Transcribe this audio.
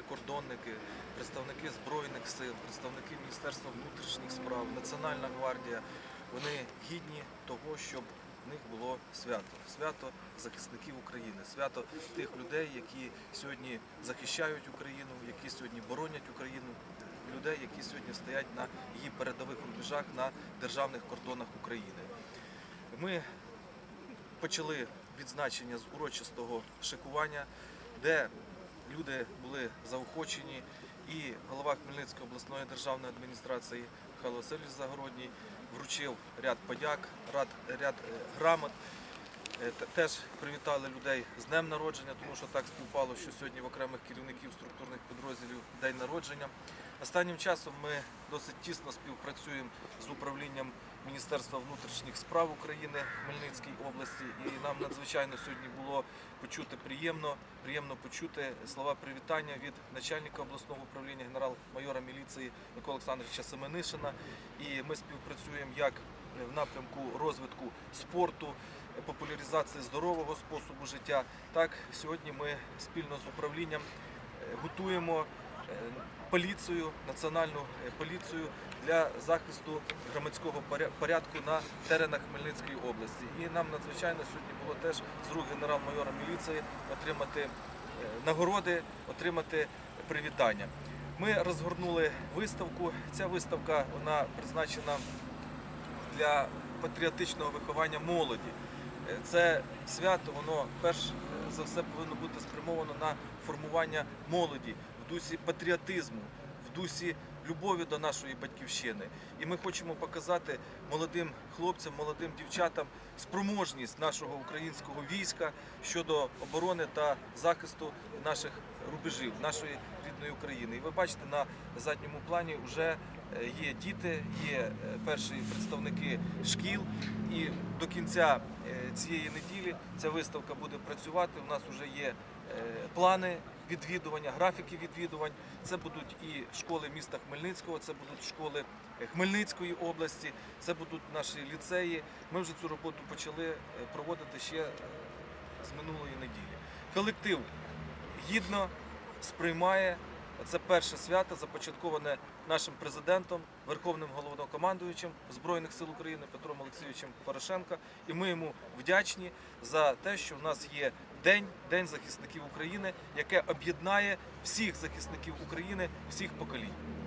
прикордонники, представники Збройних сил, представники Міністерства внутрішніх справ, Національна гвардія. Вони гідні того, щоб в них було свято. Свято захисників України, свято тих людей, які сьогодні захищають Україну, які сьогодні боронять Україну, людей, які сьогодні стоять на її передових рубежах на державних кордонах України. Ми почали відзначення з урочистого шикування, де люди були заохочені, і голова Хмельницької обласної державної адміністрації Михайло Васильович Загородній вручив ряд подяк, ряд, ряд е, грамот. Е, Теж привітали людей з днем народження, тому що так співпало, що сьогодні в окремих керівників структурних підрозділів день народження. Останнім часом ми досить тісно співпрацюємо з управлінням Міністерства внутрішніх справ України в Хмельницькій області, і нам надзвичайно сьогодні було почути приємно, приємно почути слова привітання від начальника обласного управління генерал-майора міліції Миколи Олександровича Семенишина. І ми співпрацюємо як в напрямку розвитку спорту, популяризації здорового способу життя. Так сьогодні ми спільно з управлінням е, готуємо поліцію, національну е, поліцію для захисту громадського поря- порядку на теренах Хмельницької області. І нам надзвичайно сьогодні було теж з рук генерал-майора міліції отримати е, нагороди, отримати привітання. Ми розгорнули виставку. Ця виставка вона призначена для патріотичного виховання молоді. Е, Це свято, воно перш за все повинно бути спрямовано на формування молоді дусі патріотизму, в дусі любові до нашої батьківщини. І ми хочемо показати молодим хлопцям, молодим дівчатам спроможність нашого українського війська щодо оборони та захисту наших рубежів, нашої рідної України. І ви бачите, на задньому плані вже е, є діти, є е, перші представники шкіл. І до кінця е, цієї неділі ця виставка буде працювати. У нас вже є плани відвідування, графіки відвідувань. Це будуть і школи міста Хмельницького, це будуть школи Хмельницької області, це будуть наші ліцеї. Ми вже цю роботу почали е, проводити ще е, з минулої неділі. Колектив гідно сприймає це перше свято, започатковане нашим президентом, верховним головнокомандуючим Збройних сил України Петром Олексійовичем Порошенка. І ми йому вдячні за те, що в нас є день, День захисників України, яке об'єднає всіх захисників України всіх поколінь.